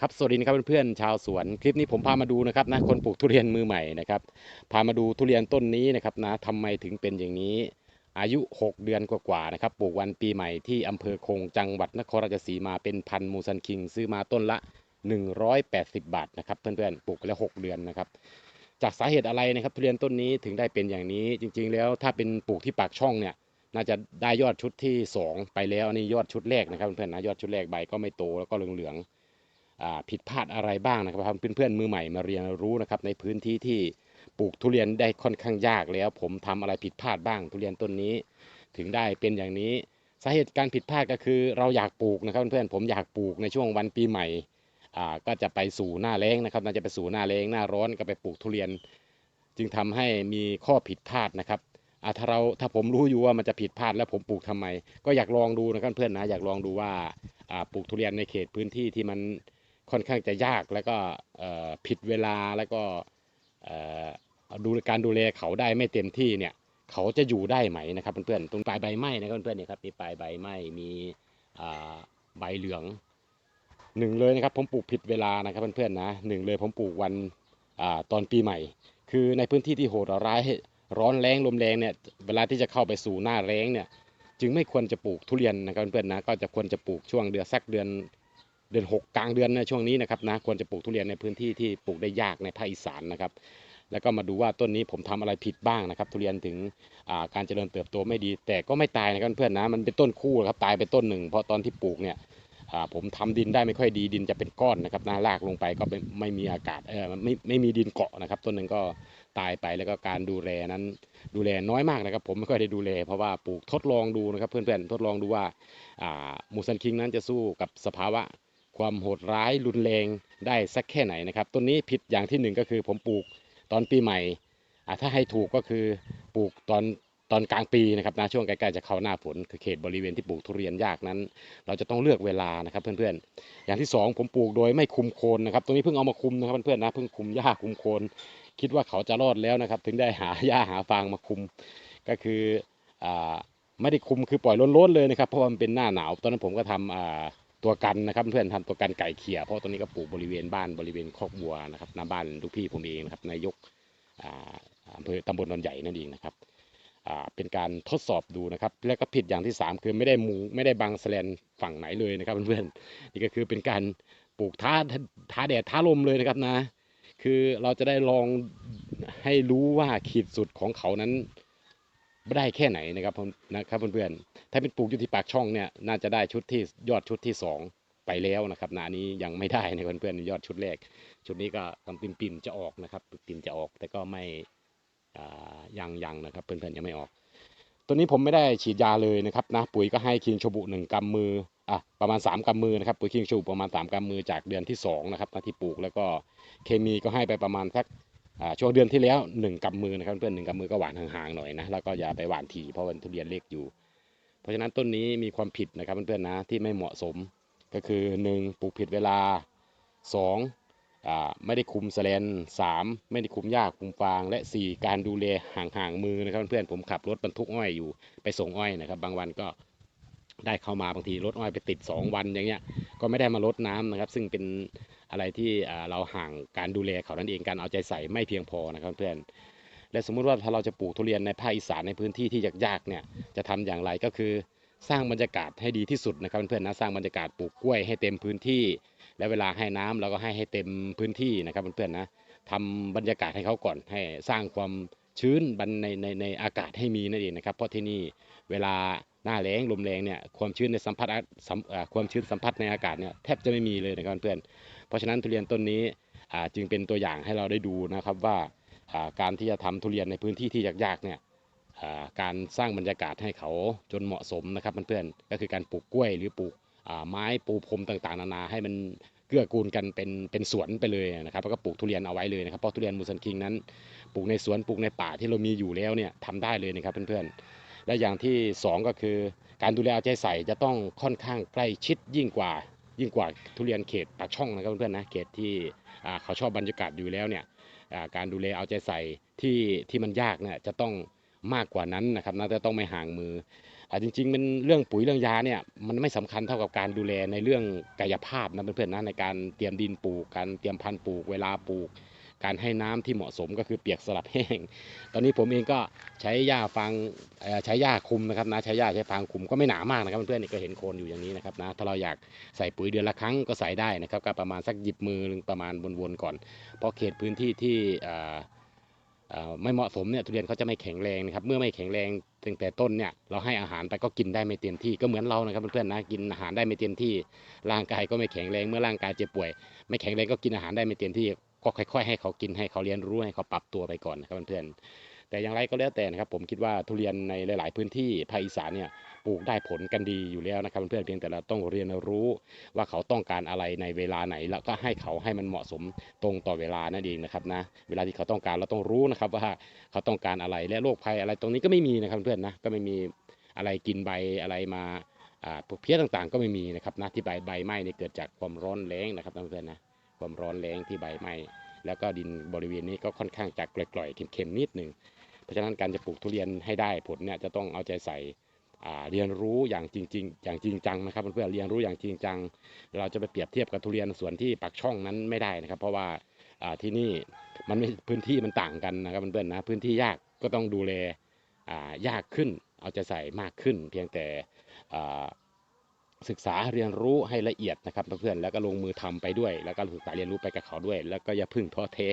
ครับสวัสดีนะครับเพื่อนๆชาวสวนคลิปนี้ผมพามาดูนะครับนะคนปลูกทุเรียนมือใหม่นะครับพามาดูทุเรียนต้นนี้นะครับนะทำไมถึงเป็นอย่างนี้ อายุ 6 เดือนกว่าๆนะครับปลูกวันปีใหม่ที่อำเภอคงจังหวัดนครราชสีมาเป็นพันมูซันคิง ซื้อมาต้นละ 180 บาทนะครับเพื่อนๆปลูกแล้ว 6 เดือนนะครับจากสาเหตุอะไรนะครับทุเรียนต้นนี้ถึงได้เป็นอย่างนี้ จริง ๆ แล้วถ้าเป็นปลูกที่ปากช่องเนี่ยน่าจะได้ยอดชุดที่ 2 ไปแล้วนี่ยอดชุดแรกนะครับเพื่อนๆนะยอดชุดแรกใบก็ไม่โตแล้วก็เหลืองๆ ผิดพลาดอะไรบ้างนะครับเพื่อนๆมือใหม่มาเรียนรู้นะครับในพื้นที่ที่ปลูกทุเรียนได้ค่อนข้างยากแล้ว ผมทำอะไรผิดพลาดบ้าง ทุเรียนต้นนี้ ถึงได้เป็นอย่างนี้สาเหตุการผิดพลาดก็คือเราอยากปลูกนะครับเพื่อนๆผมอยากปลูกในช่วงวันปีใหม่ก็จะไปสู่หน้าแล้งนะครับน่าจะไปสู่หน้าแล้งหน้าร้อนก็ไปปลูกทุเรียน จึงทำให้มีข้อผิดพลาดนะครับถ้าเราถ้าผมรู้อยู่ว่ามันจะผิดพลาดแล้วผมปลูกทำไม ก็อยากลองดูนะครับเพื่อนนะอยากลองดูว่าปลูกทุเรียนในเขตพื้นที่ที่มัน ค่อนข้างจะยากแล้วก็ผิดเวลาแล้วก็ดูการดูแลเขาได้ไม่เต็มที่เนี่ยเขาจะอยู่ได้ไหมนะครับเพื่อนๆตรงปลายใบไม้นะครับเพื่อนๆเนี่ยครับมีปลายใบไม้มีใบเหลืองหนึ่งเลยนะครับผมปลูกผิดเวลานะครับเพื่อนๆนะหนึ่งเลยผมปลูกวันอตอนปีใหม่ คือในพื้นที่ที่โหดร้ายร้อนแรงลมแรงเนี่ยเวลาที่จะเข้าไปสู่หน้าแรงเนี่ยจึงไม่ควรจะปลูกทุเรียนนะครับเพื่อนๆนะก็จะควรจะปลูกช่วงเดือนสักเดือน เดือนหกกลางเดือนในช่วงนี้นะครับนะควรจะปลูกทุเรียนในพื้นที่ที่ปลูกได้ยากในภาคอีสานนะครับแล้วก็มาดูว่าต้นนี้ผมทำอะไรผิดบ้างนะครับ ทุเรียนถึงาการเจริญเติบโตไม่ดี แต่ก็ไม่ตายนะครับเพื่อนๆนะมันเป็นต้นคู่ครับตายไปต้นหนึ่งเพราะตอนที่ปลูกเนี่ยผมทำดินได้ไม่ค่อยดีดินจะเป็นก้อนนะครับนาลากลงไปก็ไม่ไม่มีอากาศเออไม่ไม่มีดินเกาะนะครับ ต้นหนึ่งก็ตายไปแล้วก็การดูแลนั้นดูแลน้อยมากนะครับ ผมไม่ค่อยได้ดูแล เพราะว่าปลูกทดลองดูนะครับ เพื่อนๆทดลองดูว่าอ่ามูซันคิงนั้นจะสู้กับสภาวะ ความโหดร้ายรุนแรงได้สักแค่ไหนนะครับต้นนี้ผิดอย่างที่หนึ่งก็คือผมปลูกตอนปีใหม่ถ้าให้ถูกก็คือปลูกตอนตอนกลางปีนะครับนะช่วงใกล้ๆจะเข้าหน้าฝนคือเขตบริเวณที่ปลูกทุเรียนยากนั้น เราจะต้องเลือกเวลานะครับเพื่อนๆ อย่างที่สองผมปลูกโดยไม่คุมโคนนะครับตรงนี้เพิ่งเอามาคุมนะครับเพื่อนๆนะเพิ่งคุมหญ้าคุมโคน คิดว่าเขาจะรอดแล้วนะครับ ถึงได้หาหญ้าหาฟางมาคุม ก็คืออไม่ได้คุมคือปล่อยล้นๆเลยนะครับเพราะมันเป็นหน้าหนาวตอนนั้นผมก็ทำ ตัวกันนะครับเพื่อนๆทำตัวกันไก่เขี่ยเพราะตอนนี้ก็ปลูกบริเวณบ้านบริเวณคอกวัวนะครับหน้าบ้านลูกพี่ผมเองนะครับนายกอำเภอตำบลนนใหญ่นั่นเองนะครับเป็นการทดสอบดูนะครับ แล้วก็ผิดอย่างที่ 3 คือไม่ได้มุงไม่ได้บังแสแลนฝั่งไหนเลยนะครับเพื่อนๆนี่ก็คือเป็นการปลูกท้าท้าแดดท้าลมเลยนะครับนะ คือเราจะได้ลองให้รู้ว่าขีดสุดของเขานั้น ได้แค่ไหนนะครับนะครับเพื่อนๆถ้าเป็นปลูกอยู่ที่ปากช่องเนี่ยน่าจะได้ชุดที่ยอดชุดที่สองไปแล้วนะครับนานี้ยังไม่ได้นะเพื่อนๆยอดชุดแรก ชุดนี้ก็กำปิมปิมๆจะออกนะครับปิมจะออกแต่ก็ไม่ยังยังนะครับเพื่อนๆยังไม่ออก ตัวนี้ผมไม่ได้ฉีดยาเลยนะครับนะปุ๋ยก็ให้คิงชบุหนึ่งกำมืออะประมาณ 3กำมือนะครับปุ๋ยคิงชบุประมาณ 3กำมือจากเดือนที่2นะครับที่ปลูกแล้วก็เคมีก็ให้ไปประมาณสัก ช่วงเดือนที่แล้ว1กำมือนะครับเพื่อนหนึ่งกำมือก็หวานห่างๆหน่อยนะแล้วก็อย่าไปหวานถี่เพราะวันทุเรียนเล็กอยู่ เพราะฉะนั้นต้นนี้มีความผิดนะครับเพื่อนๆนะที่ไม่เหมาะสมก็คือ1ปลูกผิดเวลา2อ่าไม่ได้คุมแสแลนสามไม่ได้คุมหญ้าคุมฟาง และสี่การดูแลห่างๆมือนะครับเพื่อนผมขับรถบรรทุกอ้อยอยู่ไปส่งอ้อยนะครับ บางวันก็ได้เข้ามาบางทีรถอ้อยไปติด 2 วันอย่างเงี้ยก็ไม่ได้มาลดน้ำนะครับ ซึ่งเป็น อะไรที่เราห่างการดูแลเขานั่นเองการเอาใจใส่ไม่เพียงพอนะครับเพื่อนและสมมุติว่าถ้าเราจะปลูกทุเรียนในภาคอีสานในพื้นที่ที่ยากๆเนี่ยจะทำอย่างไรก็คือสร้างบรรยากาศให้ดีที่สุดนะครับเพื่อนๆนะสร้างบรรยากาศปลูกกล้วยให้เต็มพื้นที่ และเวลาให้น้ำเราก็ให้ให้เต็มพื้นที่นะครับเพื่อนๆนะทำบรรยากาศให้เขาก่อนให้สร้างความชื้นบนในในในอากาศให้มีนั่นเองนะครับเพราะที่นี่เวลาหน้าแล้งลมแรงเนี่ยความชื้นในสัมผัสความชื้นสัมผัสในอากาศเนี่ยแทบจะไม่มีเลยนะครับเพื่อน เพราะฉะนั้นทุเรียนต้นนี้จึงเป็นตัวอย่างให้เราได้ดูนะครับว่าการที่จะทำทุเรียนในพื้นที่ที่ยากๆเนี่ยการสร้างบรรยากาศให้เขาจนเหมาะสมนะครับเพื่อนๆก็คือการปลูกกล้วยหรือปลูกไม้ปูพรมต่างๆ นานาให้มันเกื้อกูลกันเป็นเป็นสวนไปเลยนะครับแล้วก็ปลูกทุเรียนเอาไว้เลยนะครับเพราะทุเรียนมูซันคิงนั้นปลูกในสวนปลูกในป่าที่เรามีอยู่แล้วเนี่ยทำได้เลยนะครับเพื่อนๆและอย่างที่สองก็คือ การดูแลเอาใจใส่จะต้องค่อนข้างใกล้ชิดยิ่งกว่า ยิ่งกว่าทุเรียนเขตปากช่องนะครับเพื่อนๆนะเขตที่เขาชอบบรรยากาศอยู่แล้วเนี่ยการดูแลเอาใจใส่ที่ที่มันยากเนี่ยจะต้องมากกว่านั้นนะครับน่าจะต้องไม่ห่างมืออ่จริงๆเป็นเรื่องปุ๋ยเรื่องยาเนี่ยมันไม่สำคัญเท่ากับการดูแลในเรื่องกายภาพนะเพื่อนๆนะในการเตรียมดินปลูกการเตรียมพันธุ์ปลูกเวลาปลูก การให้น้ำที่เหมาะสมก็คือเปียกสลับแห้ง ตอนนี้ผมเองก็ใช้หญ้าฟางใช้หญ้าคุมนะครับนะใช้หญ้าใช้ฟางคุมก็ไม่หนามากนะครับเพื่อนๆก็เห็นโคนอยู่อย่างนี้นะครับนะถ้าเราอยากใส่ปุ๋ยเดือนละครั้งก็ใส่ได้นะครับก็ประมาณสักหยิบมือนึงประมาณวนๆก่อน เพราะเขตพื้นที่ที่ไม่เหมาะสมเนี่ยทุเรียนเขาจะไม่แข็งแรงนะครับเมื่อไม่แข็งแรงตั้งแต่ต้นเนี่ยเราให้อาหารไปก็กินได้ไม่เต็มที่ก็เหมือนเรานะครับเพื่อนๆนะกินอาหารได้ไม่เต็มที่ ร่างกายก็ไม่แข็งแรงเมื่อร่างกายเจ็บป่วย ไม่แข็งแรงก็กินอาหารได้ไม่เต็มที่ ก็ค่อยๆให้เขากินให้เขาเรียนรู้ให้เขาปรับตัวไปก่อนนะครับเพื่อนๆแต่อย่างไรก็แล้วแต่นะครับ ผมคิดว่าทุเรียนในหลาย ๆ พื้นที่ภาคอีสานเนี่ยปลูกได้ผลกันดีอยู่แล้วนะครับเพื่อนๆเพียงแต่เราต้องเรียนรู้ว่าเขาต้องการอะไรในเวลาไหน แล้วก็ให้เขาให้มันเหมาะสมตรงต่อเวลานั่นเองนะครับนะเวลาที่เขาต้องการเราต้องรู้นะครับว่าเขาต้องการอะไรและโรคภัยอะไรตรงนี้ก็ไม่มีนะครับเพื่อนๆนะก็ไม่มีอะไรกินใบอะไรมาอ่าพวกเพี้ยต่างๆ ก็ไม่มีนะครับนะที่ใบใบไหม้เนี่ยเกิดจากความร้อนแรงนะครับเพื่อนๆนะ ความร้อนแรงที่ใบไหม้แล้วก็ดินบริเวณนี้ก็ค่อนข้างจะกร่อยๆเค็มๆนิดหนึ่งเพราะฉะนั้นการจะปลูกทุเรียนให้ได้ผลเนี่ยจะต้องเอาใจใส่เรียนรู้อย่างจริง ๆ อย่างจริงจังนะครับเพื่อนๆเรียนรู้อย่างจริงจัง เราจะไปเปรียบเทียบกับทุเรียนส่วนที่ปักช่องนั้นไม่ได้นะครับ เพราะว่าที่นี่มันไม่พื้นที่มันต่างกันนะครับเพื่อนๆนะพื้นที่ยากก็ต้องดูแลยากขึ้น เอาใจใส่มากขึ้น เพียงแต่ ศึกษาเรียนรู้ให้ละเอียดนะครับเพื่อนๆแล้วก็ลงมือทำไปด้วย แล้วก็ศึกษาเรียนรู้ไปกับเขาด้วย แล้วก็อย่าพึ่งท้อแท้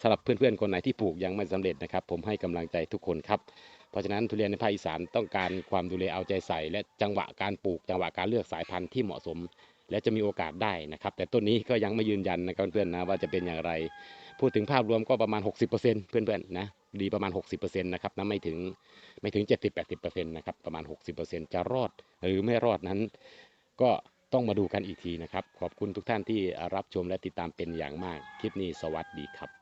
สำหรับเพื่อนๆคนไหนที่ปลูกยังไม่สำเร็จนะครับ ผมให้กำลังใจทุกคนครับเพราะฉะนั้นทุเรียนในภาคอีสานต้องการความดูแลเอาใจใส่ และจังหวะการปลูกจังหวะการเลือกสายพันธุ์ที่เหมาะสม และจะมีโอกาสได้นะครับ แต่ต้นนี้ก็ยังไม่ยืนยันนะครับเพื่อนๆนะว่าจะเป็นอย่างไร พูดถึงภาพรวมก็ประมาณ 60%เพื่อนๆนะดีประมาณ 60%นะครับนะไม่ถึงไม่ถึง 70-80%นะครับประมาณ 60%จะรอดหรือไม่รอดนั้น ก็ต้องมาดูกันอีกทีนะครับ ขอบคุณทุกท่านที่รับชมและติดตามเป็นอย่างมาก คลิปนี้สวัสดีครับ